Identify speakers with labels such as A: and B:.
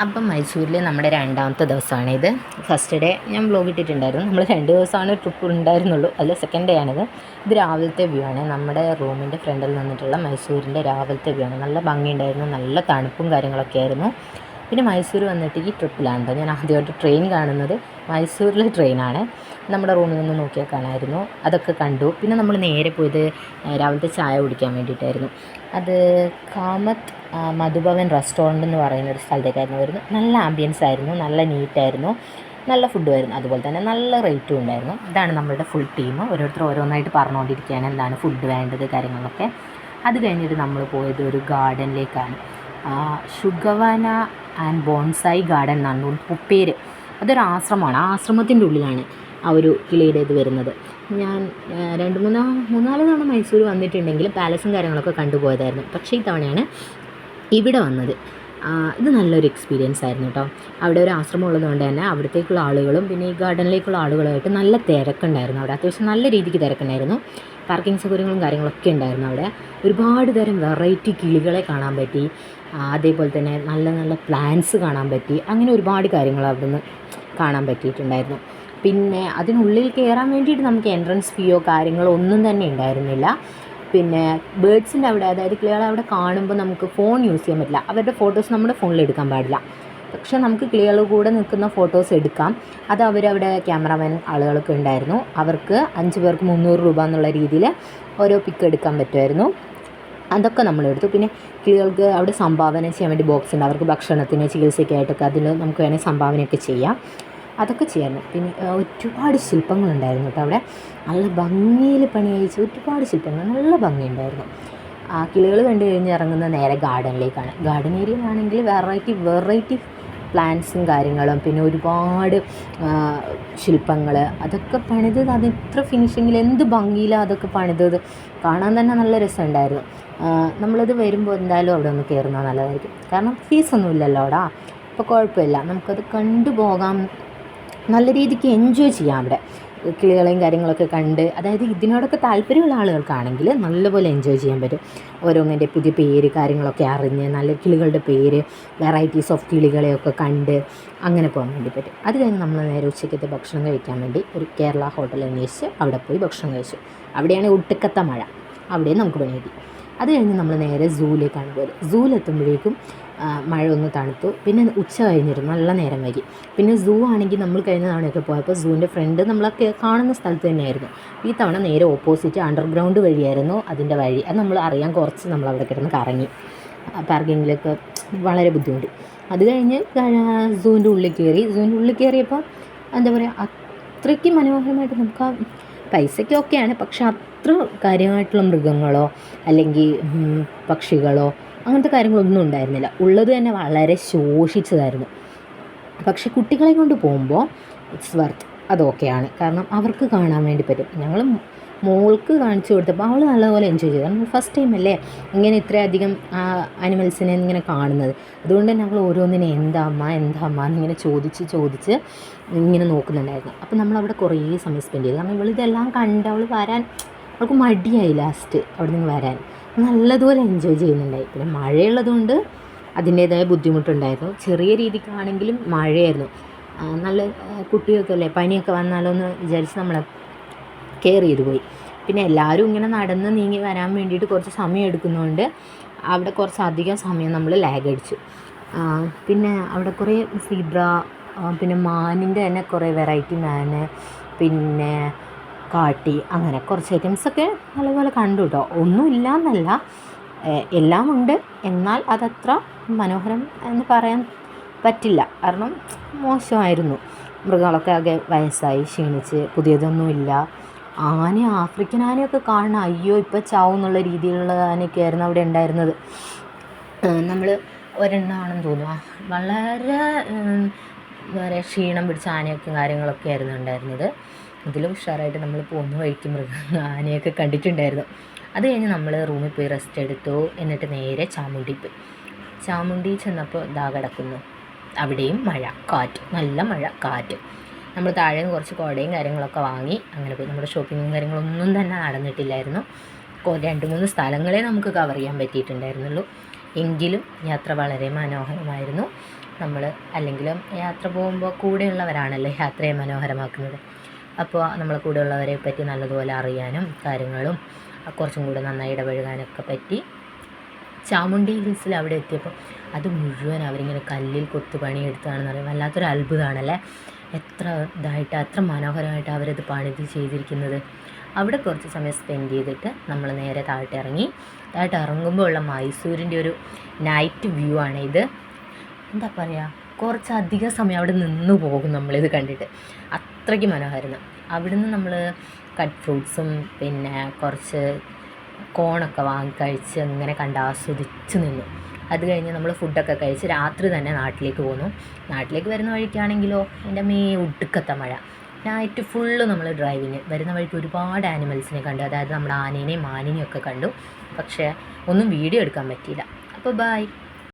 A: അപ്പം മൈസൂരിൽ നമ്മുടെ രണ്ടാമത്തെ ദിവസമാണിത് ഫസ്റ്റ് ഡേ ഞാൻ ബ്ലോഗ് ഇട്ടിട്ടുണ്ടായിരുന്നു. നമ്മൾ രണ്ട് ദിവസമാണ് ട്രിപ്പ് ഉണ്ടായിരുന്നുള്ളൂ. അല്ല സെക്കൻഡ് ഡേ ആണിത്. ഇത് രാവിലത്തെ വ്യൂ ആണ്. നമ്മുടെ റൂമിന്റെ ഫ്രണ്ടിൽ നിന്നിട്ടുള്ള മൈസൂരിന്റെ രാവിലത്തെ വ്യൂ ആണ്. നല്ല ഭംഗിയുണ്ടായിരുന്നു. നല്ല തണുപ്പും കാര്യങ്ങളൊക്കെ ആയിരുന്നു. പിന്നെ മൈസൂർ വന്നിട്ട് ഈ ട്രിപ്പിലാണ് ഞാൻ ആദ്യമായിട്ട് ട്രെയിൻ കാണുന്നത് മൈസൂരിലെ ട്രെയിനാണ് നമ്മുടെ റൂമിൽ നിന്ന് നോക്കിയാൽ കാണാമായിരുന്നു അതൊക്കെ കണ്ടു. പിന്നെ നമ്മൾ നേരെ പോയത് രാവിലത്തെ ചായ കുടിക്കാൻ വേണ്ടിയിട്ടായിരുന്നു. അത് കാമത്ത് മധുഭവൻ റെസ്റ്റോറന്റ് എന്ന് പറയുന്ന ഒരു സ്ഥലത്തേക്കായിരുന്നു വരുന്നത്. നല്ല ആംബിയൻസ് ആയിരുന്നു. നല്ല നീറ്റായിരുന്നു നല്ല ഫുഡുമായിരുന്നു അതുപോലെ തന്നെ നല്ല റേറ്റും ഉണ്ടായിരുന്നു. ഇതാണ് നമ്മളുടെ ഫുൾ ടീം ഓരോരുത്തർ ഓരോന്നായിട്ട് പറഞ്ഞുകൊണ്ടിരിക്കുകയാണ്. എന്താണ് ഫുഡ് വേണ്ടത് കാര്യങ്ങളൊക്കെ. അത് കഴിഞ്ഞിട്ട് നമ്മൾ പോയത് ഒരു ഗാർഡനിലേക്കാണ് ഷുഗവന ആൻഡ് ബോൺസായി ഗാർഡൻ എന്നാണ് പുപ്പേര് പേര്. അതൊരു ആശ്രമമാണ്. ആ ആശ്രമത്തിന്റെ ഉള്ളിലാണ് ആ ഒരു കിളിയുടെ ഇത് വരുന്നത്. ഞാൻ രണ്ട് മൂന്നാ മൂന്നാൽ തവണ മൈസൂർ വന്നിട്ടുണ്ടെങ്കിലും പാലസും കാര്യങ്ങളൊക്കെ കണ്ടുപോയതായിരുന്നു. പക്ഷേ ഈ തവണയാണ് ഇവിടെ വന്നത്. ഇത് നല്ലൊരു എക്സ്പീരിയൻസ് ആയിരുന്നു കേട്ടോ അവിടെ ഒരു ആശ്രമം ഉള്ളതുകൊണ്ട് തന്നെ അവിടത്തേക്കുള്ള ആളുകളും പിന്നെ ഈ ഗാർഡനിലേക്കുള്ള ആളുകളുമായിട്ട് നല്ല തിരക്കുണ്ടായിരുന്നു അവിടെ. അത്യാവശ്യം നല്ല രീതിക്ക് തിരക്കുണ്ടായിരുന്നു. പാർക്കിംഗ് സൗകര്യങ്ങളും കാര്യങ്ങളൊക്കെ ഉണ്ടായിരുന്നു അവിടെ. ഒരുപാട് തരം വെറൈറ്റി കിളികളെ കാണാൻ പറ്റി. അതേപോലെ തന്നെ നല്ല നല്ല പ്ലാൻസ് കാണാൻ പറ്റി. അങ്ങനെ ഒരുപാട് കാര്യങ്ങൾ അവിടുന്ന് കാണാൻ പറ്റിയിട്ടുണ്ടായിരുന്നു. പിന്നെ അതിനുള്ളിൽ കയറാൻ വേണ്ടിയിട്ട് നമുക്ക് എൻട്രൻസ് ഫീയോ കാര്യങ്ങളോ ഒന്നും തന്നെ ഉണ്ടായിരുന്നില്ല. പിന്നെ ബേഡ്സിന്റെ അവിടെ അതായത് കിളികളെ അവിടെ കാണുമ്പോൾ നമുക്ക് ഫോൺ യൂസ് ചെയ്യാൻ പറ്റില്ല. അവരുടെ ഫോട്ടോസ് നമ്മുടെ ഫോണിൽ എടുക്കാൻ പാടില്ല. പക്ഷേ നമുക്ക് കിളികൾ കൂടെ നിൽക്കുന്ന ഫോട്ടോസ് എടുക്കാം. അത് അവരവിടെ ക്യാമറമാൻ ആളുകളൊക്കെ ഉണ്ടായിരുന്നു. അവർക്ക് അഞ്ച് പേർക്ക് മുന്നൂറ് രൂപ എന്നുള്ള രീതിയിൽ ഓരോ പിക്ക് എടുക്കാൻ പറ്റുമായിരുന്നു. അതൊക്കെ നമ്മൾ എടുത്തു പിന്നെ കിളികൾക്ക് അവിടെ സംഭാവന ചെയ്യാൻ വേണ്ടി ബോക്സ് ഉണ്ട്. അവർക്ക് ഭക്ഷണത്തിന് ചികിത്സയ്ക്കായിട്ടൊക്കെ അതിൽ നമുക്ക് വേണമെങ്കിൽ സംഭാവനയൊക്കെ ചെയ്യാം. അതൊക്കെ ചെയ്യാമായിരുന്നു. പിന്നെ ഒരുപാട് ശില്പങ്ങളുണ്ടായിരുന്നു കേട്ടോ അവിടെ. നല്ല ഭംഗിയിൽ പണി കഴിച്ച ഒരുപാട് ശില്പങ്ങൾ നല്ല ഭംഗിയുണ്ടായിരുന്നു. ആ കിളികൾ കണ്ടു കഴിഞ്ഞ് ഇറങ്ങുന്ന നേരെ ഗാർഡനിലേക്കാണ് ഗാർഡൻ ആണെങ്കിൽ വെറൈറ്റി വെറൈറ്റി പ്ലാന്റ്സും കാര്യങ്ങളും പിന്നെ ഒരുപാട് ശില്പങ്ങൾ അതൊക്കെ പണിതത് അത് എത്ര ഫിനിഷിങ്ങിൽ എന്ത് ഭംഗിയിലാണ് അതൊക്കെ പണിതത്. കാണാൻ തന്നെ നല്ല രസമുണ്ടായിരുന്നു. നമ്മളത് വരുമ്പോൾ എന്തായാലും അവിടെ ഒന്ന് കയറുന്നത് നല്ലതായിരിക്കും. കാരണം ഫീസൊന്നും ഇല്ലല്ലോ അവിടെ. അപ്പോൾ കുഴപ്പമില്ല. നമുക്കത് കണ്ടു പോകാം. നല്ല രീതിക്ക് എൻജോയ് ചെയ്യാം അവിടെ. കിളികളെയും കാര്യങ്ങളൊക്കെ കണ്ട് അതായത് ഇതിനോടൊക്കെ താല്പര്യമുള്ള ആളുകൾക്കാണെങ്കിൽ നല്ലപോലെ എൻജോയ് ചെയ്യാൻ പറ്റും. ഓരോന്നിന്റെ പുതിയ പേര് കാര്യങ്ങളൊക്കെ അറിഞ്ഞ് നല്ല കിളികളുടെ പേര് വെറൈറ്റീസ് ഓഫ് കിളികളെയൊക്കെ കണ്ട് അങ്ങനെ പോകാൻ വേണ്ടി പറ്റും. അത് കഴിഞ്ഞ് നമ്മൾ നേരെ ഉച്ചയ്ക്കത്തെ ഭക്ഷണം കഴിക്കാൻ വേണ്ടി ഒരു കേരള ഹോട്ടൽ അന്വേഷിച്ച് അവിടെ പോയി ഭക്ഷണം കഴിച്ചു. അവിടെയാണ് ഒട്ടുക്കത്ത മഴ. അവിടെയും നമുക്ക് പണി കിട്ടി. അത് കഴിഞ്ഞ് നമ്മൾ നേരെ സൂവിലേക്കാണ് പോയത്. സൂവിലെത്തുമ്പോഴേക്കും മഴ ഒന്ന് തണുത്തു. പിന്നെ ഉച്ച കഴിഞ്ഞിരുന്നു. നല്ല നേരം വൈകി. പിന്നെ സൂ ആണെങ്കിൽ നമ്മൾ കഴിഞ്ഞ തവണയൊക്കെ പോയപ്പോൾ സൂവിന്റെ ഫ്രണ്ട് നമ്മളൊക്കെ കാണുന്ന സ്ഥലത്ത് തന്നെയായിരുന്നു. ഈ തവണ നേരെ ഓപ്പോസിറ്റ് അണ്ടർഗ്രൗണ്ട് വഴിയായിരുന്നു അതിന്റെ വഴി. അത് നമ്മൾ അറിയാൻ കുറച്ച് നമ്മൾ അവിടെ കിടന്ന് കറങ്ങി. പാർക്കിങ്ങിലൊക്കെ വളരെ ബുദ്ധിമുട്ടി. അത് കഴിഞ്ഞ് സൂവിന്റെ ഉള്ളിൽ കയറി. സൂവിന്റെ ഉള്ളിൽ കയറിയപ്പോൾ എന്താ പറയുക അത്രയ്ക്ക് മനോഹരമായിട്ട് നമുക്ക് ആ പൈസയ്ക്കൊക്കെയാണ്. പക്ഷെ അത്ര കാര്യമായിട്ടുള്ള മൃഗങ്ങളോ അല്ലെങ്കിൽ പക്ഷികളോ അങ്ങനത്തെ കാര്യങ്ങളൊന്നും ഉണ്ടായിരുന്നില്ല. ഉള്ളത് തന്നെ വളരെ ശോഷിച്ചതായിരുന്നു. പക്ഷെ കുട്ടികളെ കൊണ്ട് പോകുമ്പോൾ ഇറ്റ്സ് വർത്ത് അത് അതൊക്കെയാണ്. കാരണം അവർക്ക് കാണാൻ വേണ്ടി പറ്റും. ഞങ്ങൾ മോൾക്ക് കാണിച്ചു കൊടുത്തപ്പോൾ അവൾ നല്ലപോലെ എൻജോയ് ചെയ്തു. കാരണം ഫസ്റ്റ് ടൈം അല്ലേ ഇങ്ങനെ ഇത്രയധികം അനിമൽസിനെ ഇങ്ങനെ കാണുന്നത്. അതുകൊണ്ട് തന്നെ അവൾ ഓരോന്നിനെ എന്താ അമ്മ? എന്താ അമ്മ? എന്നിങ്ങനെ ചോദിച്ച് ചോദിച്ച് ഇങ്ങനെ നോക്കുന്നുണ്ടായിരുന്നു. അപ്പോൾ നമ്മൾ അവിടെ കുറേ സമയം സ്പെൻഡ് ചെയ്തു. കാരണം ഇവളിതെല്ലാം കണ്ട് അവൾ വരാൻ അവൾക്ക് മടിയായി ലാസ്റ്റ് അവിടെ നിന്ന് വരാൻ. നല്ലതുപോലെ എൻജോയ് ചെയ്യുന്നുണ്ടായി. പിന്നെ മഴയുള്ളതുകൊണ്ട് അതിന്റേതായ ബുദ്ധിമുട്ടുണ്ടായിരുന്നു. ചെറിയ രീതിക്കാണെങ്കിലും മഴയായിരുന്നു. നല്ല കുട്ടിയൊക്കെ അല്ലേ പനിയൊക്കെ വന്നാലോ എന്ന് വിചാരിച്ച് നമ്മൾ കെയർ ചെയ്തു പോയി. പിന്നെ എല്ലാവരും ഇങ്ങനെ നടന്ന് നീങ്ങി വരാൻ വേണ്ടിയിട്ട് കുറച്ച് സമയം എടുക്കുന്നതുകൊണ്ട് അവിടെ കുറച്ച് അധികം സമയം നമ്മൾ ലാഗ് അടിച്ചു. പിന്നെ അവിടെ കുറേ സീബ്ര പിന്നെ മാനിന്റെ തന്നെ കുറേ വെറൈറ്റി മാന് പിന്നെ കാട്ടി അങ്ങനെ കുറച്ച് ഐറ്റംസൊക്കെ നല്ലപോലെ കണ്ടു കേട്ടോ ഒന്നുമില്ല എന്നല്ല എല്ലാം ഉണ്ട് എന്നാൽ അതത്ര മനോഹരം എന്ന് പറയാൻ പറ്റില്ല. കാരണം മോശമായിരുന്നു. മൃഗങ്ങളൊക്കെ ആകെ വയസ്സായി ക്ഷീണിച്ച് പുതിയതൊന്നുമില്ല. ആന ആഫ്രിക്കൻ ആനയൊക്കെ കാണണം അയ്യോ ഇപ്പം ചാവുന്നുള്ള രീതിയിലുള്ള ആനയൊക്കെ ആയിരുന്നു അവിടെ ഉണ്ടായിരുന്നത്. നമ്മൾ ഒരെണ്ണമാണെന്ന് തോന്നുന്നു. വളരെ എന്താ പറയുക ക്ഷീണം പിടിച്ച ആനയൊക്കെ കാര്യങ്ങളൊക്കെ ആയിരുന്നു ഉണ്ടായിരുന്നത്. ഇതിലും ഉഷാറായിട്ട് നമ്മൾ പോകുന്ന വഴിക്ക് മൃഗ ആനയൊക്കെ കണ്ടിട്ടുണ്ടായിരുന്നു. അത് കഴിഞ്ഞ് നമ്മൾ റൂമിൽ പോയി റെസ്റ്റ് എടുത്തു. എന്നിട്ട് നേരെ ചാമുണ്ടി പോയി. ചാമുണ്ടി ചെന്നപ്പോൾ ഇതാ കിടക്കുന്നു. അവിടെയും മഴ കാറ്റ്. നല്ല മഴ കാറ്റ്. നമ്മൾ താഴെ നിന്ന് കുറച്ച് കുടയും കാര്യങ്ങളൊക്കെ വാങ്ങി അങ്ങനെ പോയി. നമ്മുടെ ഷോപ്പിങ്ങും കാര്യങ്ങളൊന്നും തന്നെ നടന്നിട്ടില്ലായിരുന്നു. രണ്ട് മൂന്ന് സ്ഥലങ്ങളെ നമുക്ക് കവർ ചെയ്യാൻ പറ്റിയിട്ടുണ്ടായിരുന്നുള്ളൂ. എങ്കിലും യാത്ര വളരെ മനോഹരമായിരുന്നു. നമ്മൾ അല്ലെങ്കിലും യാത്ര പോകുമ്പോൾ കൂടെയുള്ളവരാണല്ലോ യാത്രയെ മനോഹരമാക്കുന്നത്. അപ്പോൾ നമ്മൾ കൂടെയുള്ളവരെ പറ്റി നല്ലതുപോലെ അറിയാനും കാര്യങ്ങളും കുറച്ചും കൂടെ നന്നായി ഇടപഴകാനൊക്കെ പറ്റി. ചാമുണ്ടി ഹിൽസിൽ അവിടെ എത്തിയപ്പോൾ അത് മുഴുവൻ അവരിങ്ങനെ കല്ലിൽ കൊത്തു പണിയെടുത്താണെന്ന് പറയും വല്ലാത്തൊരു അത്ഭുതമാണല്ലേ എത്ര ഇതായിട്ട് അത്ര മനോഹരമായിട്ട് അവരത് പണിത് ചെയ്തിരിക്കുന്നത്. അവിടെ കുറച്ച് സമയം സ്പെൻഡ് ചെയ്തിട്ട് നമ്മൾ നേരെ താഴോട്ട് ഇറങ്ങി. താഴോട്ട് ഇറങ്ങുമ്പോൾ ഉള്ള മൈസൂരിന്റെ ഒരു നൈറ്റ് വ്യൂ ആണ് ഇത്. എന്താ പറയുക കുറച്ചധികം സമയം അവിടെ നിന്ന് പോകും നമ്മളിത് കണ്ടിട്ട്. അത്രയ്ക്ക് മനോഹരമാണ്. അവിടുന്ന് നമ്മൾ കട്ട് ഫ്രൂട്ട്സും പിന്നെ കുറച്ച് കോണൊക്കെ വാങ്ങി കഴിച്ച് അങ്ങനെ കണ്ട് ആസ്വദിച്ച് നിന്നു. അത് കഴിഞ്ഞ് നമ്മൾ ഫുഡൊക്കെ കഴിച്ച് രാത്രി തന്നെ നാട്ടിലേക്ക് പോന്നു. നാട്ടിലേക്ക് വരുന്ന വഴിക്കാണെങ്കിലോ എന്റെ മേ ഒടുക്കത്തെ മഴ. നൈറ്റ് ഫുള്ള് നമ്മൾ ഡ്രൈവിങ് വരുന്ന വഴിക്ക് ഒരുപാട് ആനിമൽസിനെ കണ്ടു. അതായത് നമ്മുടെ ആനേനെയും മാനിനെയും ഒക്കെ കണ്ടു. പക്ഷേ ഒന്നും വീഡിയോ എടുക്കാൻ പറ്റിയില്ല. അപ്പോൾ ബായ്